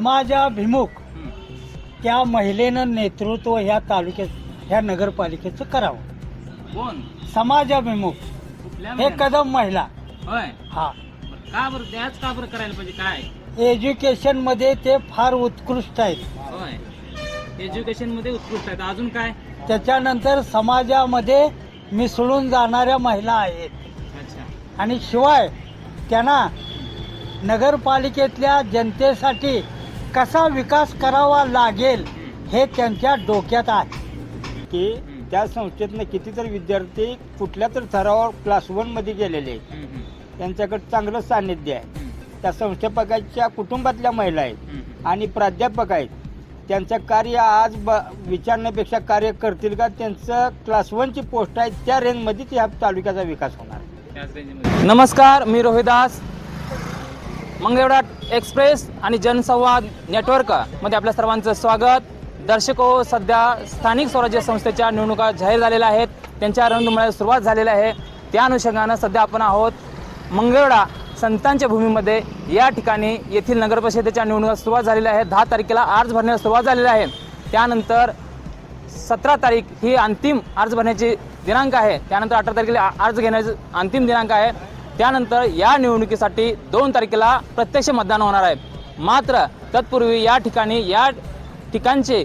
समाजाभिमुख. त्या महिलेनं नेतृत्व ह्या तालुक्यात ह्या नगरपालिकेचं करावं. कोण? समाजाभिमुख कुठल्या हे महिन्यात? कदम महिला. होय. हा. बरं, का बरं? त्याच का बरं करायला पाहिजे? काय? एज्युकेशनमध्ये ते फार उत्कृष्ट आहेत. होय. एज्युकेशनमध्ये उत्कृष्ट आहेत. अजून काय? त्याच्यानंतर समाजामध्ये मिसळून जाणाऱ्या महिला आहेत. अच्छा. आणि शिवाय त्यांना नगरपालिकेतल्या जनतेसाठी कसा विकास करावा लागेल हं. त्यांच्या डोक्यात आहे की. त्या संस्थेतनं कितीतरी विद्यार्थी कुठल्या तर थरावर क्लास वनमध्ये गेलेले आहेत. त्यांच्याकडे चांगलं सान्निध्य आहे हं, त्या संस्थापकाच्या कुटुंबातल्या महिला आहेत. आणि प्राध्यापक आहेत त्यांचं कार्य आज ब विचारण्यापेक्षा कार्य करतील का त्यांचं क्लास वनची पोस्ट आहे त्या रेंजमध्येच ह्या तालुक्याचा विकास होणार रेंजमध्ये. नमस्कार मी रोहिदास मंगळवेढा एक्सप्रेस आणि जनसंवाद नेटवर्कमध्ये आपल्या सर्वांचं स्वागत. दर्शको हो, सध्या स्थानिक स्वराज्य संस्थेच्या निवडणुका जाहीर झालेल्या आहेत. त्यांच्या रणधुमाळ्याला सुरुवात झालेली आहे. त्या अनुषंगानं सध्या आपण आहोत मंगळवेढा संतांच्या भूमीमध्ये. या ठिकाणी येथील नगरपरिषदेच्या निवडणुका सुरुवात झालेल्या आहेत. दहा तारखेला अर्ज भरण्यास सुरुवात झालेली आहे. त्यानंतर सतरा तारीख ही अंतिम अर्ज भरण्याची दिनांक आहे. त्यानंतर अठरा तारखेला अर्ज घेण्याचं अंतिम दिनांक आहे. त्यानंतर या निवडणुकीसाठी दोन तारखेला प्रत्यक्ष मतदान होणार आहे. मात्र तत्पूर्वी या ठिकाणी या ठिकाणचे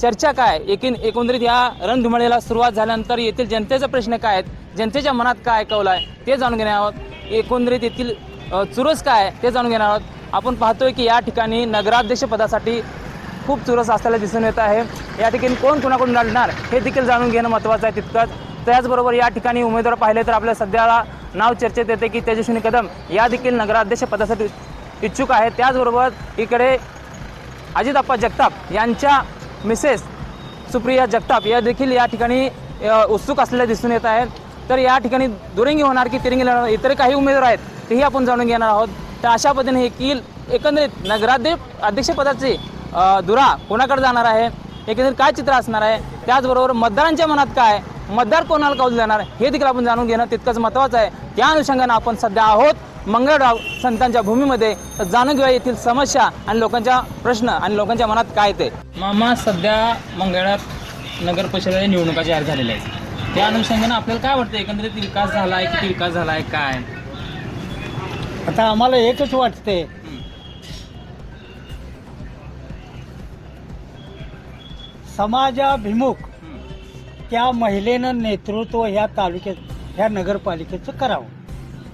चर्चा काय? एकीन एकंदरीत या रणधुमाळीला सुरुवात झाल्यानंतर येथील जनतेचा प्रश्न काय आहेत? जनतेच्या मनात काय ऐकवलं आहे? ते जाणून घेणार आहोत. एकंदरीत येथील चुरस काय ते जाणून घेणार आहोत. आपण पाहतोय की या ठिकाणी नगराध्यक्ष पदासाठी खूप चुरस असलेला दिसून येत आहे. या ठिकाणी कोण कोणाकडून लढणार हे देखील जाणून घेणं महत्त्वाचं आहे तितकंच. त्याचबरोबर या ठिकाणी उमेदवार पाहिले तर आपल्या सध्याला नाव चर्चेत येते की तेजस्विनी कदम या देखील नगराध्यक्ष पदासाठी इच्छुक आहेत. त्याचबरोबर इकडे अजिताप्पा जगताप यांच्या मिसेस सुप्रिया जगताप या देखील या ठिकाणी उत्सुक असलेल्या दिसून येत आहेत. तर या ठिकाणी दुरंगी होणार की तिरंगी लढणार इतर काही उमेदवार आहेत तेही आपण जाणून घेणार आहोत. तर अशा पद्धतीने हे की एकंदरीत नगराध्यक्ष अध्यक्षपदाची दुरा धुरा कोणाकडे जाणार आहे? एकंदरीत काय चित्र असणार आहे? त्याचबरोबर मतदारांच्या मनात काय मतदार कोणाला कौल देणार? हे देखील आपण जाणून घेणं तितकंच महत्त्वाचं आहे. त्या अनुषंगानं आपण सध्या आहोत मंगळराव संतांच्या भूमीमध्ये. तर जाणून घेऊया येथील समस्या आणि लोकांच्या प्रश्न आणि लोकांच्या मनात काय ते. मामा सध्या मंगळात नगर परिषदेच्या निवडणुका जाहीर झालेल्या आहेत. त्या अनुषंगानं आपल्याला काय वाटतं एकंदरीत विकास झाला आहे किती विकास झाला आहे काय? आता आम्हाला एकच वाटते समाजाभिमुख त्या महिलेनं नेतृत्व ह्या तालुक्यात ह्या नगरपालिकेचं करावं.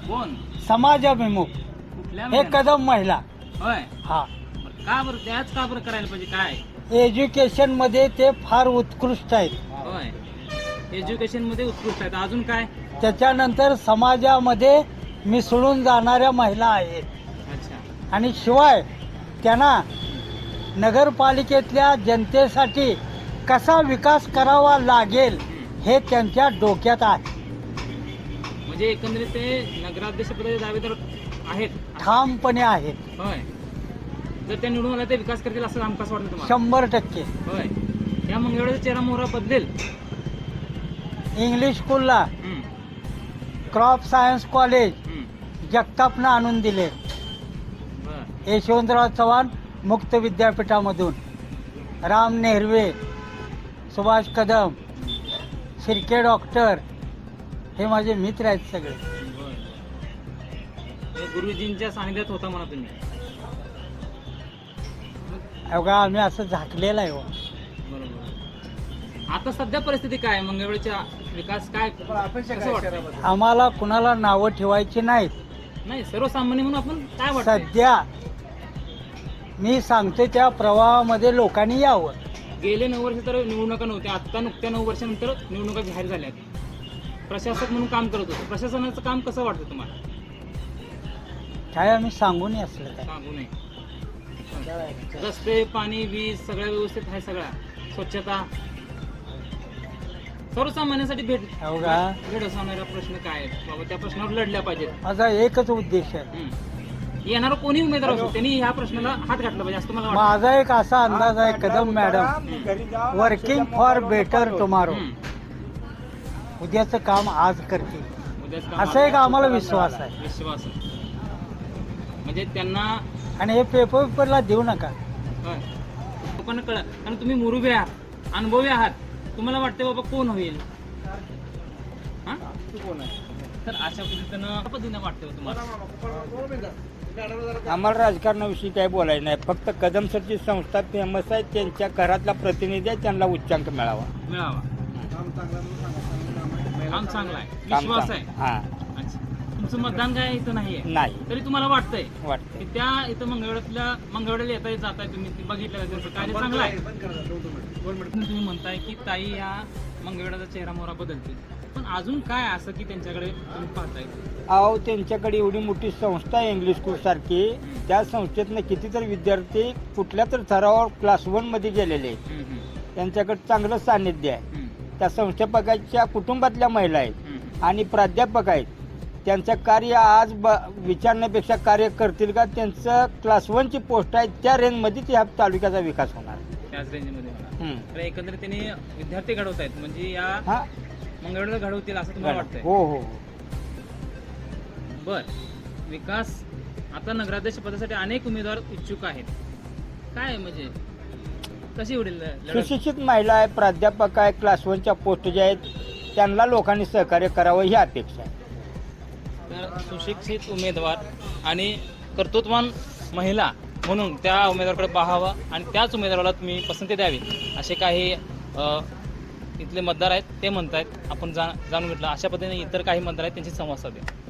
कोण? समाजाभिमुख. कुठल्या हे कदम महिला. होय. हा. बरं, का बरं? त्याच का बरं करायला पाहिजे? काय? एज्युकेशनमध्ये ते फार उत्कृष्ट आहेत. होय. एज्युकेशनमध्ये उत्कृष्ट आहेत. अजून काय? त्याच्यानंतर समाजामध्ये मिसळून जाणाऱ्या महिला आहेत. अच्छा. आणि शिवाय त्यांना नगरपालिकेतल्या जनतेसाठी कसा विकास करावा लागेल हे त्यांच्या डोक्यात आहे. म्हणजे एकंदरीत ते नगराध्यक्ष पदाचे दावेदार आहेत. ठामपणे आहेत. होय. जर त्या निवडून आला ते विकास करतील असं हमखास वाटतं तुम्हाला? शंभर टक्के. होय. या मंगळवारचा चेहरा मोहरा बदलेल. इंग्लिश स्कूलला हम्म, क्रॉप सायन्स कॉलेज हम्म, जगतापनं आणून दिले. बरं. यशवंतराव चव्हाण मुक्त विद्यापीठामधून. राम नेहरवे सुभाष कदम शिर्के डॉक्टर हे माझे मित्र आहेत सगळे. हे गुरुजींच्या सानिध्यात होता म्हणा तुम्ही. अवघा आम्ही असं झाकलेलं आहे हो. बरोबर. आता सध्या परिस्थिती काय आहे? मंगळवेळच्या विकास काय कसं वाटतं आम्हाला कुणाला नावं ठेवायची नाहीत. नाही सर्वसामान्य म्हणून आपण काय वाटतं सध्या मी सांगते त्या प्रवाहामध्ये लोकांनी यावं. गेले नऊ वर्ष तर निवडणुका नव्हत्या. आता नुकत्या नऊ वर्षानंतर निवडणुका जाहीर झाल्या प्रशासक म्हणून काम करत होतो. प्रशासनाचं काम कसं वाटतं तुम्हाला? काय आम्ही सांगून असलं काय. सांगू नये. रस्ते पाणी वीज सगळ्या व्यवस्थित आहे सगळ्या. स्वच्छता. सर्वसामान्यांसाठी भेट अवघा. भेडसावणारा प्रश्न काय? आहे? बाबा त्या प्रश्नावर लढल्या पाहिजेत. माझा एकच उद्देश आहे. हम्म. येणारा कोणी उमेदवार असो त्यांनी ह्या प्रश्नाला हात घातला पाहिजे असं मला वाटतं? माझा एक असा अंदाज आहे Kadam madam working for better tomorrow. उद्याचं काम आज उद्याच काम असा एक आम्हाला विश्वास आहे. विश्वास म्हणजे त्यांना आणि हे पेपर पेपरला देऊ नका. होय. लोकांना कळत कारण तुम्ही मुरुबे आहात अनुभवी आहात. तुम्हाला वाटते बाबा कोण होईल? हा? तर अशा पद्धतीनं पद्धतीनं वाटतं तुम्हाला. आम्हाला राजकारणाविषयी काय बोलायचं नाही. फक्त कदम सरची संस्था फेमस आहे त्यांच्या घरातला प्रतिनिधी आहे त्यांना उच्चांक मिळावा. मिळावा. काम चांगलं आहे काम विश्वास चांग- आहे. हा. अच्छा. तुमचं मतदान काय इथं नाहीये? नाही. तरी तुम्हाला वाटतंय वाटतं की त्या इथं मंगळवेढ्यातल्या मंगळवेढ्याला येता जात आहे तुम्ही ते बघितलं का त्यांचं? कार्य चांगलं आहे. तुम्ही म्हणताय की ताई या मंगळवेढ्याचा चेहरा मोहरा बदलतील. पण अजून काय असं की त्यांच्याकडे तुम्ही पाहताय? अहो त्यांच्याकडे एवढी मोठी संस्था आहे इंग्लिश स्कूल सारखी. त्या संस्थेतनं कितीतरी विद्यार्थी कुठल्या तर थरावर क्लास वनमध्ये गेलेले आहेत. हम्म, हम्म, त्यांच्याकडे चांगलं सान्निध्य आहे. हम्म, त्या संस्थापकाच्या कुटुंबातल्या महिला आहेत हम्म. आणि प्राध्यापक आहेत. त्यांचं कार्य आज ब विचारण्यापेक्षा कार्य करतील का? त्यांचं क्लास वनची पोस्ट आहे त्या रेंजमध्येच ह्या तालुक्याचा विकास होणार. त्याच रेंजमध्ये म्हणा हम्म. तर एकंदरीत त्यांनी विद्यार्थी घडवत आहेत म्हणजे या हा. मंगळवेढ्याला घडवतील असं तुम्हाला वाटतंय? हो हो बर. विकास आता नगराध्यक्ष पदासाठी अनेक उमेदवार इच्छुक आहेत. काय म्हणजे? कशी लढत? सुशिक्षित महिला आहे प्राध्यापक आहे क्लास वनच्या पोस्ट ज्या आहेत त्यांना लोकांनी सहकार्य करावं ही अपेक्षा आहे. तर सुशिक्षित उमेदवार आणि कर्तृत्वान महिला म्हणून त्या उमेदवाराकडे पाहावं आणि त्याच उमेदवाराला तुम्ही पसंती द्यावी असे काही अ, इथले मतदार आहेत ते म्हणत आहेत आपण जा जाणून घेतलं. अशा पद्धतीने इतर काही मतदार आहेत त्यांची संवाद साधूया.